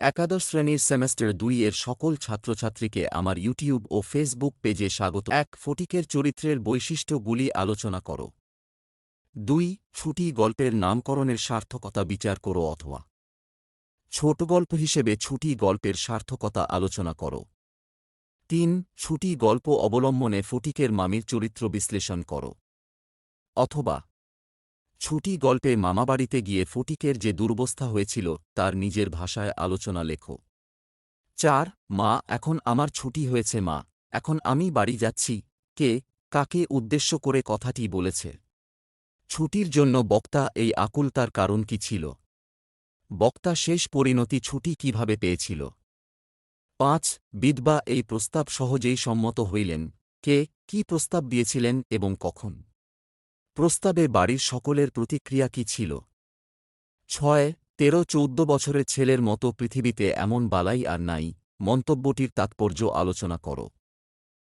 একাদশ শ্রেণির সেমেস্টার দুই এর সকল ছাত্রছাত্রীকে আমার ইউটিউব ও ফেসবুক পেজে স্বাগত। এক ফটিকের চরিত্রের বৈশিষ্ট্যগুলি আলোচনা করো। দুই ছুটি গল্পের নামকরণের সার্থকতা বিচার করো অথবা ছোট গল্প হিসেবে ছুটি গল্পের সার্থকতা আলোচনা করো। তিন, ছুটি গল্প অবলম্বনে ফটিকের মামির চরিত্র বিশ্লেষণ করো। অথবা ছুটি গল্পে মামাবাড়িতে গিয়ে ফটিকের যে দুর্বস্থা হয়েছিল, তার নিজের ভাষায় আলোচনা লেখো। চার, মা, এখন আমার ছুটি হয়েছে, মা। এখন আমি বাড়ি যাচ্ছি। কে, কাকে উদ্দেশ্য করে কথাটি বলেছে? ছুটির জন্য বক্তা, এই আকুলতার কারণ কি ছিল? বক্তা শেষ পরিণতি ছুটি কীভাবে পেয়েছিল? পাঁচ, বিধবা এই প্রস্তাব সহজেই সম্মত হইলেন। কে, কি প্রস্তাব দিয়েছিলেন এবং কখন? প্রস্তাবে বাড়ির সকলের প্রতিক্রিয়া কি ছিল? ছয়, তেরো, চৌদ্দ বছরের ছেলের মতো পৃথিবীতে এমন বালাই আর নাই, মন্তব্যটির তাৎপর্য আলোচনা করো।